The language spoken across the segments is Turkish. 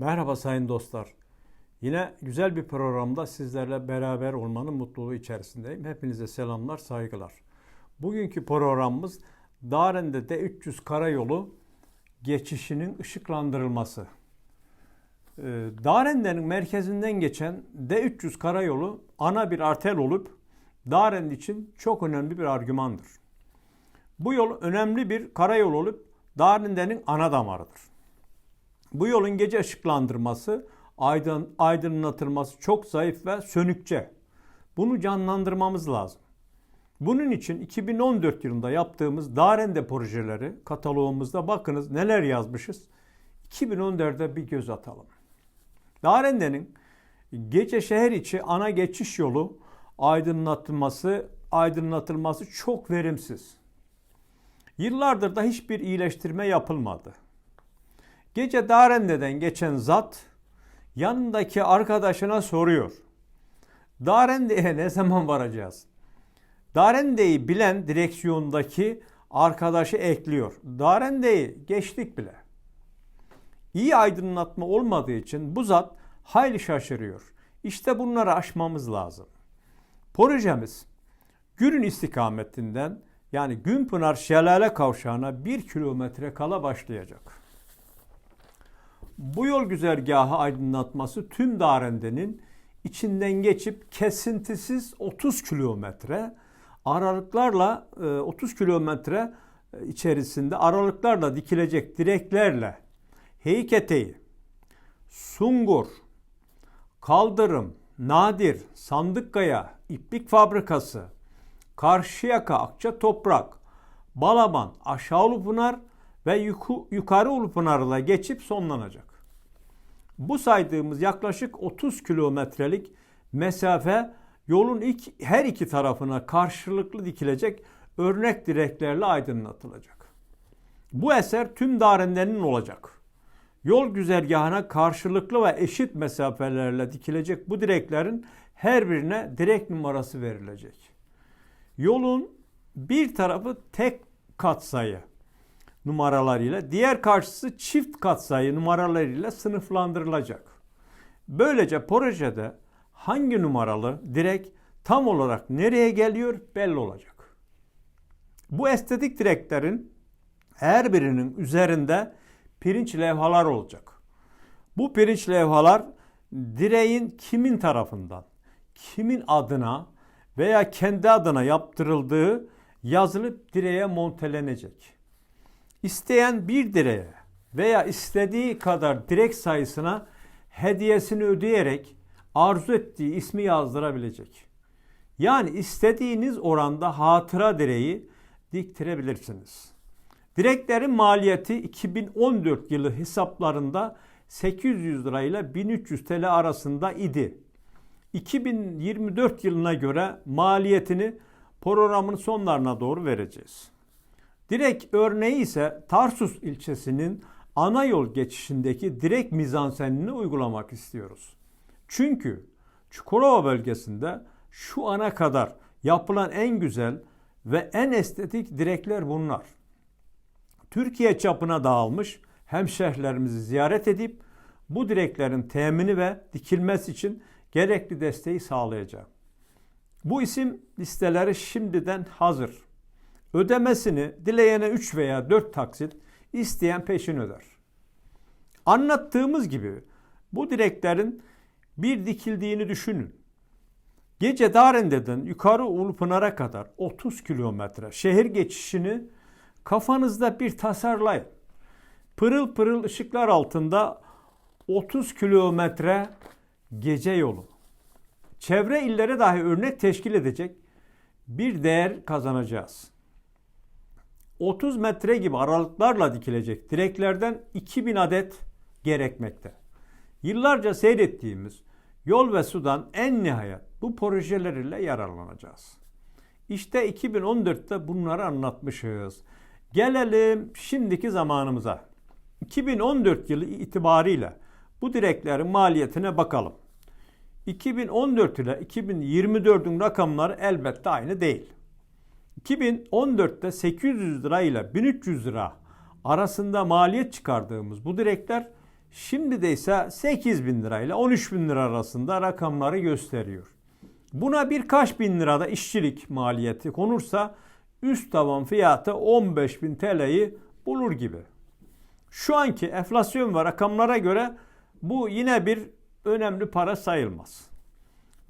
Merhaba sayın dostlar. Yine güzel bir programda sizlerle beraber olmanın mutluluğu içerisindeyim. Hepinize selamlar, saygılar. Bugünkü programımız Daren'de D300 karayolu geçişinin ışıklandırılması. Ee, Daren'denin merkezinden geçen D300 karayolu ana bir arter olup Daren için çok önemli bir argümandır. Bu yol önemli bir karayol olup Daren'denin ana damarıdır. Bu yolun gece ışıklandırması, aydın, aydınlatılması çok zayıf ve sönükçe. Bunu canlandırmamız lazım. Bunun için 2014 yılında yaptığımız Darende projeleri kataloğumuzda bakınız neler yazmışız. 2014'de bir göz atalım. Darende'nin gece şehir içi ana geçiş yolu aydınlatılması, aydınlatılması çok verimsiz. Yıllardır da hiçbir iyileştirme yapılmadı. Gece Darende'den geçen zat yanındaki arkadaşına soruyor. Darende'ye ne zaman varacağız? Darende'yi bilen direksiyondaki arkadaşı ekliyor. Darende'yi geçtik bile. İyi aydınlatma olmadığı için bu zat hayli şaşırıyor. İşte bunları aşmamız lazım. Projemiz Gürün istikametinden yani Günpınar Şelale Kavşağı'na bir kilometre kala başlayacak. Bu yol güzergahı aydınlatması tüm Darende'nin içinden geçip kesintisiz 30 kilometre aralıklarla e, 30 kilometre e, içerisinde aralıklarla dikilecek direklerle Heyketeyi, Sungur, Kaldırım, Nadir, Sandıkkaya, İplik Fabrikası, Karşıyaka, Akça Toprak, Balaban, Aşağı Ulupınar ve Yukarı Ulupınar'la geçip sonlanacak. Bu saydığımız yaklaşık 30 kilometrelik mesafe yolun ilk, her iki tarafına karşılıklı dikilecek örnek direklerle aydınlatılacak. Bu eser tüm darenlerinin olacak. Yol güzergahına karşılıklı ve eşit mesafelerle dikilecek bu direklerin her birine direk numarası verilecek. Yolun bir tarafı tek katsayı numaralarıyla, diğer karşısı çift katsayı numaralarıyla sınıflandırılacak. Böylece projede hangi numaralı direk tam olarak nereye geliyor belli olacak. Bu estetik direklerin her birinin üzerinde pirinç levhalar olacak. Bu pirinç levhalar direğin kimin tarafından, kimin adına veya kendi adına yaptırıldığı yazılıp direğe montelenecek. İsteyen bir direğe veya istediği kadar direk sayısına hediyesini ödeyerek arzu ettiği ismi yazdırabilecek. Yani istediğiniz oranda hatıra direği diktirebilirsiniz. Direklerin maliyeti 2014 yılı hesaplarında 800 lira ile 1300 TL arasında idi. 2024 yılına göre maliyetini programın sonlarına doğru vereceğiz. Direk örneği ise Tarsus ilçesinin ana yol geçişindeki direk mizansenini uygulamak istiyoruz. Çünkü Çukurova bölgesinde şu ana kadar yapılan en güzel ve en estetik direkler bunlar. Türkiye çapına dağılmış hemşehrilerimizi ziyaret edip bu direklerin temini ve dikilmesi için gerekli desteği sağlayacağım. Bu isim listeleri şimdiden hazır. Ödemesini dileyene 3 veya 4 taksit, isteyen peşin öder. Anlattığımız gibi bu direklerin bir dikildiğini düşünün. Gece Darende'den yukarı Ulupınar'a kadar 30 kilometre şehir geçişini kafanızda bir tasarlayın. Pırıl pırıl ışıklar altında 30 kilometre gece yolu. Çevre illere dahi örnek teşkil edecek bir değer kazanacağız. 30 metre gibi aralıklarla dikilecek direklerden 2000 adet gerekmekte. Yıllarca seyrettiğimiz yol ve sudan en nihayet bu projelerle yararlanacağız. İşte 2014'te bunları anlatmışız. Gelelim şimdiki zamanımıza. 2014 yılı itibariyle bu direklerin maliyetine bakalım. 2014 ile 2024'ün rakamları elbette aynı değil. 2014'te 800 lira ile 1300 lira arasında maliyet çıkardığımız bu direkler Şimdi de ise 8 bin lirayla 13 bin lira arasında rakamları gösteriyor. Buna birkaç bin lirada işçilik maliyeti konursa üst tavan fiyatı 15 bin TL'yi bulur gibi. Şu anki enflasyon ve rakamlara göre bu yine bir önemli para sayılmaz.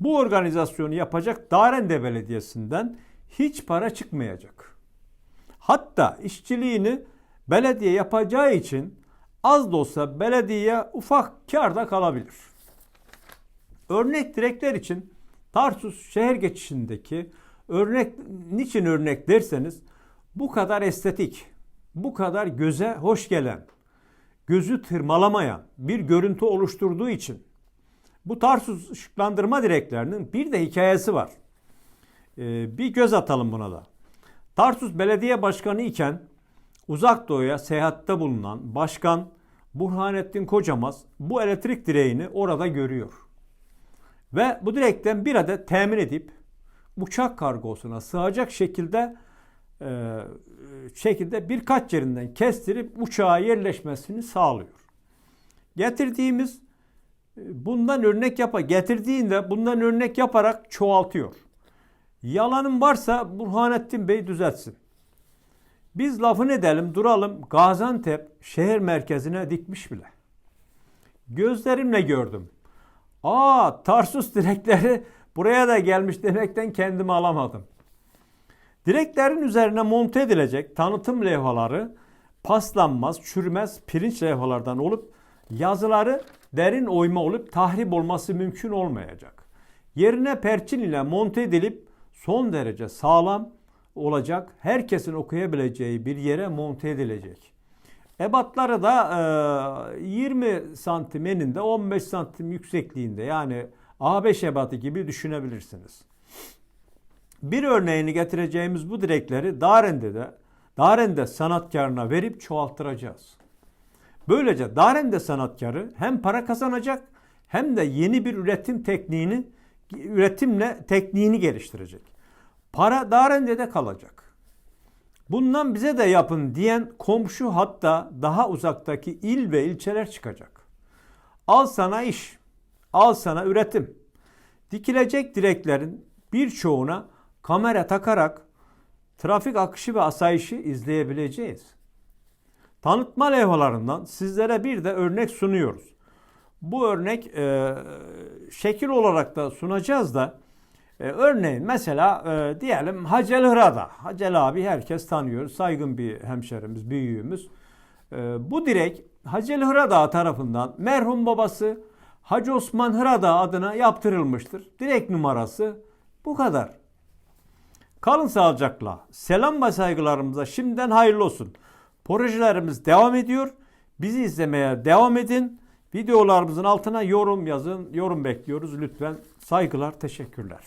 Bu organizasyonu yapacak Darende Belediyesi'nden hiç para çıkmayacak. Hatta işçiliğini belediye yapacağı için az da olsa belediye ufak karda kalabilir. Örnek direkler için Tarsus şehir geçişindeki örnek niçin örnek derseniz bu kadar estetik, bu kadar göze hoş gelen, gözü tırmalamayan bir görüntü oluşturduğu için bu Tarsus ışıklandırma direklerinin bir de hikayesi var. Ee, bir göz atalım buna da. Tarsus Belediye Başkanı iken Uzak Doğu'ya seyahatte bulunan Başkan Burhanettin Kocamaz bu elektrik direğini orada görüyor. Ve bu direkten bir adet temin edip uçak kargosuna sığacak şekilde e, şekilde birkaç yerinden kestirip uçağa yerleşmesini sağlıyor. Getirdiğimiz e, bundan örnek yapa getirdiğinde bundan örnek yaparak çoğaltıyor. Yalanın varsa Burhanettin Bey düzeltsin. Biz lafını edelim duralım Gaziantep şehir merkezine dikmiş bile. Gözlerimle gördüm. Aa Tarsus direkleri buraya da gelmiş demekten kendimi alamadım. Direklerin üzerine monte edilecek tanıtım levhaları paslanmaz, çürümez pirinç levhalardan olup yazıları derin oyma olup tahrip olması mümkün olmayacak. Yerine perçin ile monte edilip son derece sağlam olacak, herkesin okuyabileceği bir yere monte edilecek. Ebatları da e, 20 santim eninde 15 santim yüksekliğinde yani A5 ebatı gibi düşünebilirsiniz. Bir örneğini getireceğimiz bu direkleri Darende'de Darende sanatkarına verip çoğalttıracağız. Böylece Darende sanatkarı hem para kazanacak hem de yeni bir üretim tekniğini üretimle tekniğini geliştirecek. Para Darende'de kalacak. Bundan bize de yapın diyen komşu hatta daha uzaktaki il ve ilçeler çıkacak. Al sana iş, al sana üretim. Dikilecek direklerin birçoğuna kamera takarak trafik akışı ve asayişi izleyebileceğiz. Tanıtma levhalarından sizlere bir de örnek sunuyoruz. Bu örnek e, şekil olarak da sunacağız da e, örneğin mesela e, diyelim Hacel Hırada. Hacel abi herkes tanıyor. Saygın bir hemşerimiz, büyüğümüz. E, bu direk Hacel Hırada tarafından merhum babası Hacı Osman Hırada adına yaptırılmıştır. Direk numarası bu kadar. Kalın sağlıcakla. Selam ve saygılarımıza şimdiden hayırlı olsun. Projelerimiz devam ediyor. Bizi izlemeye devam edin. Videolarımızın altına yorum yazın. Yorum bekliyoruz lütfen. Saygılar, teşekkürler.